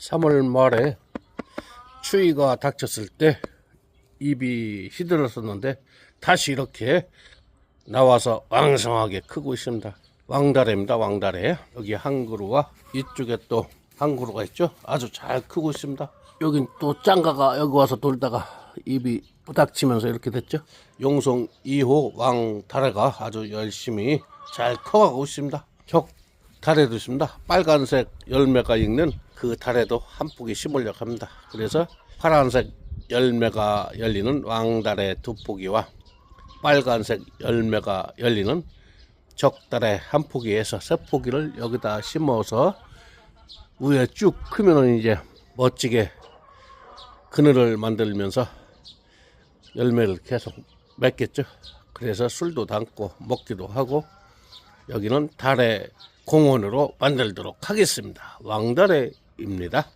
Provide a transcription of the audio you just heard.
3월 말에 추위가 닥쳤을 때 입이 시들었었는데 다시 이렇게 나와서 왕성하게 크고 있습니다. 왕다래입니다. 왕다래. 여기 한 그루와 이쪽에 또 한 그루가 있죠. 아주 잘 크고 있습니다. 여긴 또 짱가가 여기 와서 돌다가 입이 부닥치면서 이렇게 됐죠. 용성 2호 왕다래가 아주 열심히 잘 커가고 있습니다. 격 달에도 있습니다. 빨간색 열매가 있는 그 달에도 한 포기 심으려고 합니다. 그래서 파란색 열매가 열리는 왕달의 두 포기와 빨간색 열매가 열리는 적달의 한 포기에서 세 포기를 여기다 심어서 위에 쭉 크면은 이제 멋지게 그늘을 만들면서 열매를 계속 맺겠죠. 그래서 술도 담고 먹기도 하고 여기는 달의 공원으로 만들도록 하겠습니다. 왕달의입니다.